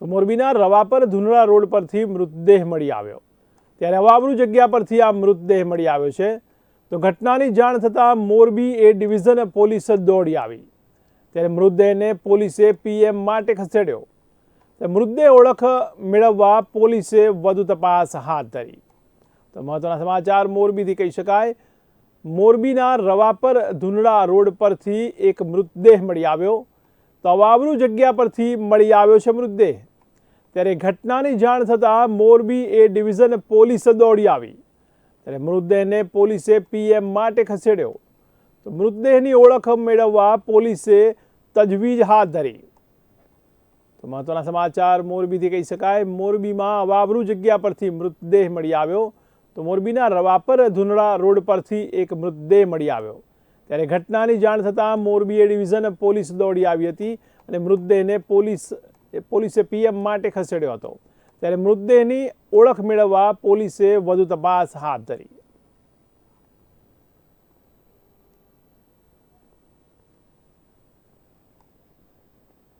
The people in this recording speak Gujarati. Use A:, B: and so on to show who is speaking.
A: તો મોરબીના રવાપર ધુનરા રોડ પરથી મૃતદેહ મળી આવ્યો. ત્યારે અવાબરૂ જગ્યા પરથી આ મૃતદેહ મળી આવ્યો છે. તો ઘટનાની જાણ થતાં મોરબી એ ડિવિઝન પોલીસ દોડી આવી. ત્યારે મૃતદેહને પોલીસે પીએમ માટે ખસેડ્યો. મૃતદેહ ઓળખ મેળવવા પોલીસે વધુ તપાસ હાથ ધરી. તો મહત્વના સમાચાર મોરબીથી કહી શકાય. મોરબીના રવાપર ધુનડા રોડ પરથી એક મૃતદેહ મળી આવ્યો. તો અવાવરૂ જગ્યા પરથી મળી આવ્યો છે મૃતદેહ. ત્યારે ઘટનાની જાણ થતાં મોરબી એ ડિવિઝન પોલીસ દોડી આવી. ત્યારે મૃતદેહને પોલીસે પીએમ માટે ખસેડ્યો. તો મૃતદેહની ઓળખ મેળવવા પોલીસે તજવીજ હાથ ધરી. તો મહત્વના સમાચાર મોરબીથી કહી શકાય. મોરબીમાં અવાવરૂ જગ્યા પરથી મૃતદેહ મળી આવ્યો. તો મોરબીના રવાપર ધુનડા રોડ પરથી એક મૃતદેહ મળી આવ્યો. ત્યારે ઘટનાની જાણ થતાં મોરબી એ ડિવિઝન પોલીસ દોડી આવી હતી અને મૃતદેહને પોલીસ, પોલીસે પીએમ માટે ખસેડ્યો હતો. ત્યારે મૃતદેહની ઓળખ મેળવવા પોલીસે વધુ તપાસ હાથ ધરી.